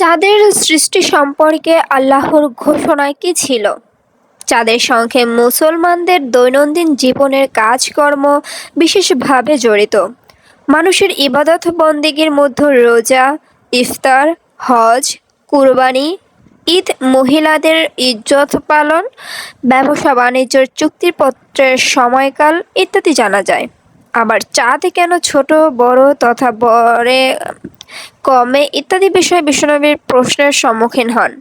চাঁদের সৃষ্টি সম্পর্কে আল্লাহর ঘোষণা কি ছিল? চাঁদের সঙ্গে মুসলমানদের দৈনন্দিন জীবনের কাজকর্ম বিশেষভাবে জড়িত। মানুষের ইবাদত বন্দিগির মধ্যে রোজা, ইফতার, হজ, কুরবানি, ঈদ, মহিলাদের ইজ্জত পালন, ব্যবসা বাণিজ্যের চুক্তিপত্রের সময়কাল ইত্যাদি জানা যায়। আবার চাঁদ কেন ছোট, বড় তথা বরে কমে ইত্যাদি বিষয়ে বিশ্বনবীর প্রশ্নের সম্মুখীন হন।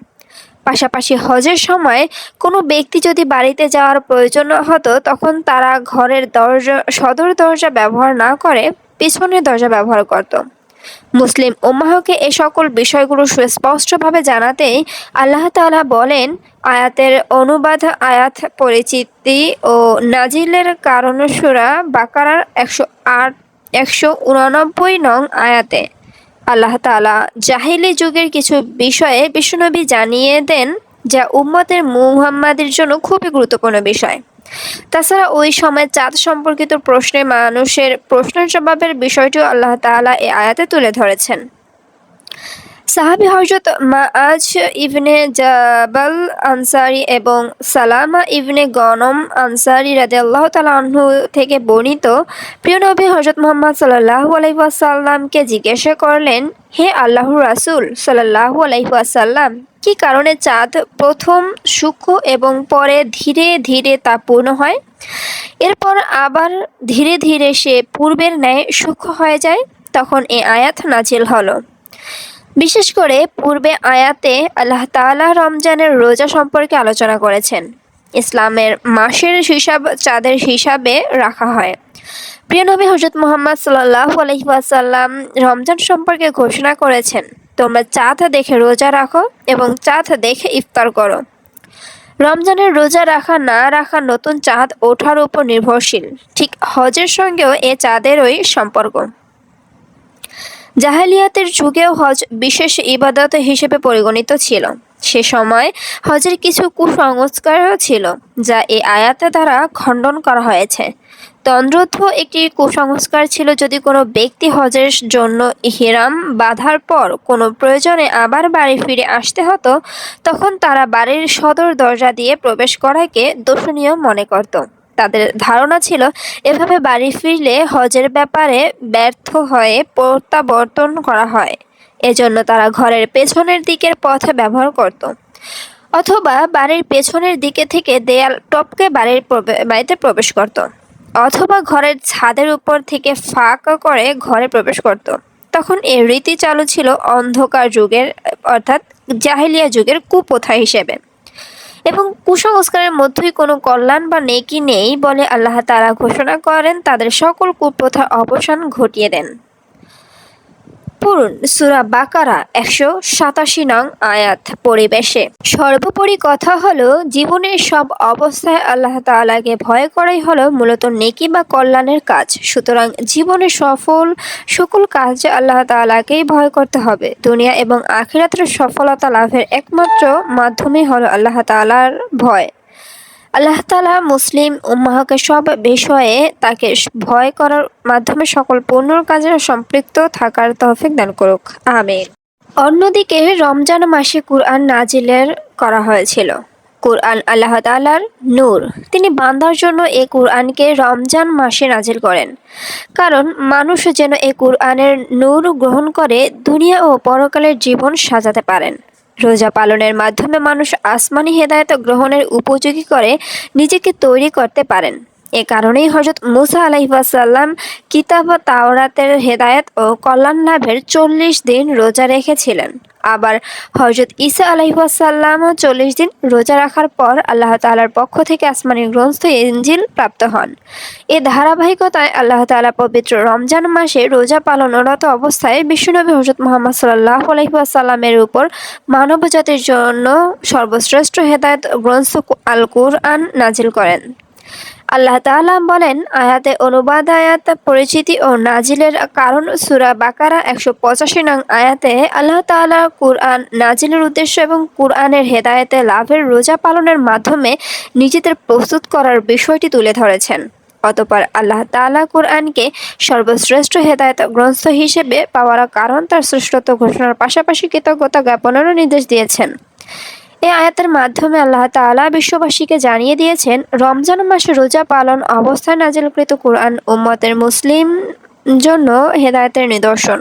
পাশাপাশি হজের সময় কোনো ব্যক্তি যদি বাড়িতে যাওয়ার প্রয়োজন হতো, তখন তারা ঘরের দরজা, সদর দরজা ব্যবহার না করে পিছনের দরজা ব্যবহার করত। মুসলিম উম্মাহকে এ সকল বিষয়গুলো সুস্পষ্টভাবে জানাতেই আল্লাহ তাআলা বলেন, আয়াতের অনুবাদ, আয়াত পরিচিতি ও নাজিলের কারণ সুরা বাকারার একশো আট, একশো উনানব্বই নং আয়াতে আল্লাহ তালা জাহিলি যুগের কিছু বিষয়ে বিশ্বনবী জানিয়ে দেন যা উম্মতের মুহাম্মাদের জন্য খুবই গুরুত্বপূর্ণ বিষয়। তাছাড়া ওই সময় চাঁদ সম্পর্কিত প্রশ্নে মানুষের প্রশ্নের জবাবের বিষয়টিও আল্লাহ তালা এ আয়াতে তুলে ধরেছেন। সাহাবি হজরত মাআজ ইবনে জাবাল আনসারি এবং সালামা ইবনে গনম আনসারি রাদিয়াল্লাহু তাআলা আনহু থেকে বর্ণিত প্রিয় নবী হজরত মুহাম্মদ সাল্লাল্লাহু আলাইহি ওয়াসাল্লামকে জিজ্ঞাসা করলেন, হে আল্লাহ রাসুল সাল্লাল্লাহু আলাইহি ওয়াসাল্লাম, কি কারণে চাঁদ প্রথম সূক্ষ্ম এবং পরে ধীরে ধীরে তা পূর্ণ হয়? এরপর আবার ধীরে ধীরে সে পূর্বের ন্যায় সূক্ষ্ম হয়ে যায়? তখন এ আয়াত নাজিল হলো। বিশেষ করে পূর্বে আয়াতে আল্লাহ তাআলা রমজানের রোজা সম্পর্কে আলোচনা করেছেন। ইসলামের মাসের হিসাব, চাঁদের হিসাবে রাখা হয়। প্রিয় নবী হজরত মোহাম্মদ সাল্লাহ আলহিহাসাল্লাম রমজান সম্পর্কে ঘোষণা করেছেন, তোমরা চাঁদ দেখে রোজা রাখো এবং চাঁদ দেখে ইফতার করো। রমজানের রোজা রাখা না রাখা নতুন চাঁদ ওঠার উপর নির্ভরশীল। ঠিক হজের সঙ্গেও এ চাঁদেরই সম্পর্ক। জাহেলিয়াতের যুগেও হজ বিশেষ ইবাদত হিসেবে পরিগণিত ছিল। সে সময় হজের কিছু কুসংস্কারও ছিল, যা এই আয়াতে দ্বারা খণ্ডন করা হয়েছে। তন্দ্রত্ব একটি কুসংস্কার ছিল যদি কোনো ব্যক্তি হজের জন্য হিরাম বাঁধার পর কোনো প্রয়োজনে আবার বাড়ি ফিরে আসতে হতো, তখন তারা বাড়ির সদর দরজা দিয়ে প্রবেশ করাকে দোষণীয় মনে করত। তাদের ধারণা ছিল, এভাবে বাড়ি ফিরলে হজের ব্যাপারে ব্যর্থ হয়ে প্রত্যাবর্তন করা হয়। এজন্য তারা ঘরের পেছনের দিকের পথ ব্যবহার করত। অথবা বাড়ির পেছনের দিকে থেকে দেয়াল টপকে বাড়ির বাড়িতে প্রবেশ করত। অথবা ঘরের ছাদের উপর থেকে ফাঁক করে ঘরে প্রবেশ করত। তখন এই রীতি চালু ছিল অন্ধকার যুগের, অর্থাৎ জাহেলিয়া যুগের কুপ্রথা হিসেবে। এবং কুসংস্কারের মধ্যেই কোনো কল্যাণ বা নেকি নেই বলে আল্লাহ তারা ঘোষণা করেন, তাদের সকল কুপ্রথার অবসান ঘটিয়ে দেন। পড়ুন সুরা বাকারা একশো সাতাশি নং আয়াত পরিবেশে। সর্বোপরি কথা হলো, জীবনের সব অবস্থায় আল্লাহ তালাকে ভয় করাই হলো মূলত নেকি বা কল্যাণের কাজ। সুতরাং জীবনে সফল সকল কাজে আল্লাহ তালাকেই ভয় করতে হবে। দুনিয়া এবং আখিরাতের সফলতা লাভের একমাত্র মাধ্যমে হলো আল্লাহ তালার ভয়। আল্লাহ তালা মুসলিম উম্মাহকে সব বিষয়ে তাকে ভয় করার মাধ্যমে সকল পূর্ণর কাজে সম্পৃক্ত থাকার তৌফিক দান করুক। আমিন। অন্যদিকে রমজান মাসে কুরআন নাজিলের করা হয়েছিল। কুরআন আল্লাহ তালার নূর। তিনি বান্দার জন্য এই কুরআনকে রমজান মাসে নাজিল করেন। কারণ মানুষ যেন এই কুরআনের নূর গ্রহণ করে দুনিয়া ও পরকালের জীবন সাজাতে পারেন। রোজা পালনের মাধ্যমে মানুষ আসমানি হেদায়ত গ্রহণের উপযোগী করে নিজেকে তৈরি করতে পারেন। এ কারণেই হজরত মুসা আলাইসাল্লাম কিতাব তাওরাতের হেদায়ত ও কল্যাণ লাভের চল্লিশ দিন রোজা রেখেছিলেন। আবার হজরত ইসা আলাইসাল্লামও চল্লিশ দিন রোজা রাখার পর আল্লাহ তালার পক্ষ থেকে আসমানি গ্রন্থ এঞ্জিল প্রাপ্ত হন। এ ধারাবাহিকতায় আল্লাহ তালা পবিত্র রমজান মাসে রোজা পালনরত অবস্থায় বিশ্বনবী হজরত মোহাম্মদ সাল্লাহ আলহিহাসাল্লামের উপর মানব জাতির জন্য সর্বশ্রেষ্ঠ হেদায়ত গ্রন্থ আল কুরআন নাজিল করেন। আল্লাহ তাআলা বলেন, আয়াতে অনুবাদ, আয়াত পরিচিতি ও নাজিলের কারণ সুরা বাকারা একশো পঁচাশি নং আয়াতে আল্লাহ তাআলা কুরআন নাজিলের উদ্দেশ্য এবং কুরআনের হেদায়েতে লাভের রোজা পালনের মাধ্যমে নিজেদের প্রস্তুত করার বিষয়টি তুলে ধরেছেন। অতপর আল্লাহ তাআলা কোরআনকে সর্বশ্রেষ্ঠ হেদায়েত গ্রন্থ হিসেবে পাওয়ার কারণ তার শ্রেষ্ঠত্ব ঘোষণার পাশাপাশি কৃতজ্ঞতা জ্ঞাপনেরও নির্দেশ দিয়েছেন। এই আয়াতের মাধ্যমে আল্লাহ তাআলা বিশ্ববাসীকে জানিয়ে দিয়েছেন, রমজান মাসে রোজা পালন অবস্থায় নাজিলকৃত কোরআন উম্মতের মুসলিম জন্য হেদায়েতের নিদর্শন।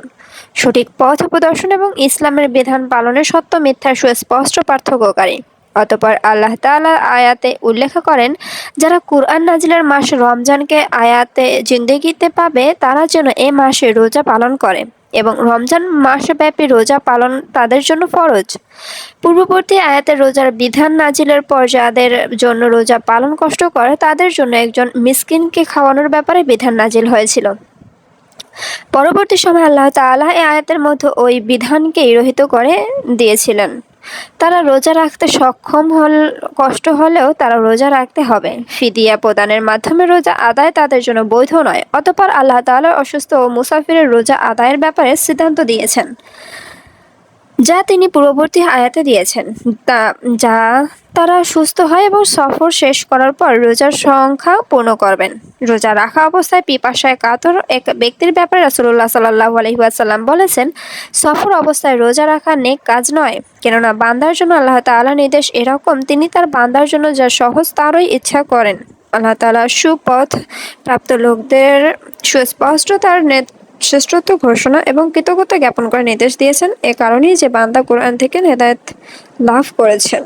সঠিক পথ প্রদর্শন এবং ইসলামের বিধান পালনের সত্য, মিথ্যার সুস্পষ্ট পার্থক্যকারী। অতপর আল্লাহ তাআলা আয়াতে উল্লেখ করেন, যারা কুরআন নাজিলের মাস রমজানকে আয়াতে জিন্দেগিতে পাবে, তারা যেন এ মাসে রোজা পালন করে। এবং রমজান মাসব্যাপী রোজা পালন তাদের জন্য ফরজ। পূর্ববর্তী আয়াতে রোজার বিধান নাজিলের পর যাদের জন্য রোজা পালন কষ্ট করে তাদের জন্য একজন মিসকিনকে খাওয়ানোর ব্যাপারে বিধান নাজিল হয়েছিল। পরবর্তী সময় আল্লাহ তালা এ আয়াতের মধ্যে ওই বিধানকেই রহিত করে দিয়েছিলেন। তারা রোজা রাখতে সক্ষম হল, কষ্ট হলেও তারা রোজা রাখতে হবে। ফিদিয়া প্রদানের মাধ্যমে রোজা আদায় তাদের জন্য বৈধ নয়, অতপর আল্লাহ তাআলা অসুস্থ ও মুসাফিরের রোজা আদায়ের ব্যাপারে সিদ্ধান্ত দিয়েছেন। যা তিনি পূর্ববর্তী আয়াতে দিয়েছেন। তা, যা তারা সুস্থ হয় এবং সফর শেষ করার পর রোজার সংখ্যা পূর্ণ করবেন। রোজা রাখা অবস্থায় পিপাসায় কাতর এক ব্যক্তির ব্যাপারে রাসূলুল্লাহ সাল্লাল্লাহু আলাইহি ওয়াসাল্লাম বলেছেন, সফর অবস্থায় রোজা রাখা নেক কাজ নয়, কেননা বান্দার জন্য আল্লাহ তাআলা নির্দেশ এরকম, তিনি তার বান্দার জন্য যা সহজ তারই ইচ্ছা করেন। আল্লাহ তাআলা সুপথ প্রাপ্ত লোকদের সুস্পষ্ট তার নেত- শ্রেষ্ঠত্ব ঘোষণা এবং কৃতজ্ঞতা জ্ঞাপন করার নির্দেশ দিয়েছেন। এ কারণেই যে বান্দা কোরআন থেকে হেদায়ত লাভ করেছেন।